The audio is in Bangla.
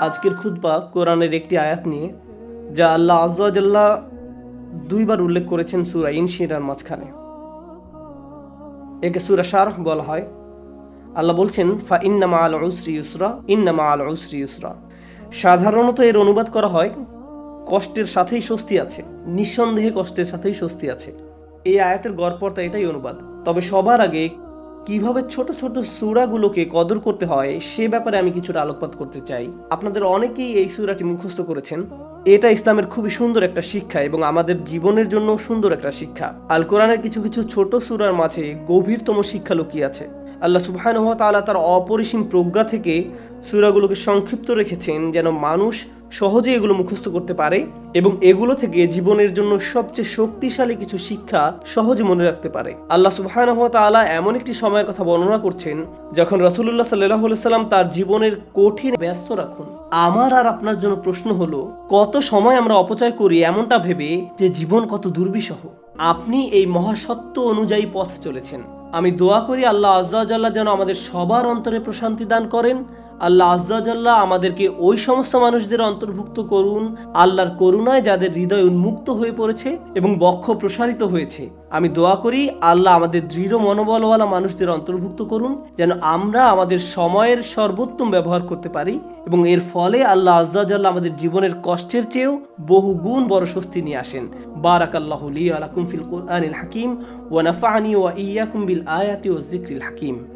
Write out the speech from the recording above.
আজকের খুতবা কোরআনের একটি আয়াত নিয়ে, যা আল্লাহ আজ্লাহ দুইবার উল্লেখ করেছেন সুরা ইনশিরার মাঝখানে। একে সুরা শারহ বলা হয়। আল্লাহ বলছেন, ফা ইন্নামা আল উসরি ইউসরা, ইন্নামা আল উসরি ইউসরা। সাধারণত এর অনুবাদ করা হয়, কষ্টের সাথেই স্বস্তি আছে, নিঃসন্দেহে কষ্টের সাথেই স্বস্তি আছে। এই আয়াতের গড়পড়তা এটাই অনুবাদ। তবে সবার আগে কীভাবে ছোট ছোট সূরাগুলোকে কদর করতে হয়, সে ব্যাপারে আমি কিছুটা আলোকপাত করতে চাই। আপনাদের অনেকেই এই সূরাটি মুখস্থ করেছেন। এটা ইসলামের খুবই সুন্দর একটা শিক্ষা এবং আমাদের জীবনের জন্য সুন্দর একটা শিক্ষা। আল কোরআনের কিছু কিছু ছোট সূরার মাঝে গভীরতম শিক্ষা লুকিয়ে আছে। আল্লাহ সুবহানাহু ওয়া তাআলা তার অপরিসীম প্রজ্ঞা থেকে সূরাগুলোকে সংক্ষিপ্ত রেখেছেন যেন মানুষ সহজে এগুলো মুখস্থ করতে পারে এবং এগুলো থেকে জীবনের জন্য সবচেয়ে শক্তিশালী কিছু শিক্ষা সহজে মনে রাখতে পারে। আল্লাহ তাআলা এমন একটি সময়ের কথা বর্ণনা করছেন যখন রসুল্লাহ আলাইহি সাল্লাম তার জীবনের কঠিন ব্যস্ত রাখুন। আমার আর আপনার জন্য প্রশ্ন হলো, কত সময় আমরা অপচয় করি এমনটা ভেবে যে জীবন কত দুর্বিষহ? আপনি এই মহাসত্য অনুযায়ী পথ চলেছেন। আমি দোয়া করি আল্লাহ আজ্জাল্লাহ যেন আমাদের সবার অন্তরে প্রশান্তি দান করেন আল্লাহ আজ্জাল্লাহ আমাদেরকে ওই সমস্ত মানুষদের অন্তর্ভুক্ত করুন, আল্লাহর করুণায় যাদের হৃদয় উন্মুক্ত হয়ে পড়েছে এবং বক্ষ প্রসারিত হয়েছে। আমি দোয়া করি, আল্লাহ আমাদের দৃঢ় মনোবলওয়ালা মানুষদের অন্তর্ভুক্ত করুন, যেন আমরা আমাদের সময়ের সর্বোত্তম ব্যবহার করতে পারি এবং এর ফলে আল্লাহ আজ্জাল্লাহ আমাদের জীবনের কষ্টের চেয়েও বহু গুণ বড় স্বস্তি নিয়ে আসেন। ফিল কোরআনিল হাকিম ওয়া নাফানি ওয়া ইয়াকুম বিল আয়াতি ও যিকরিল হাকিম।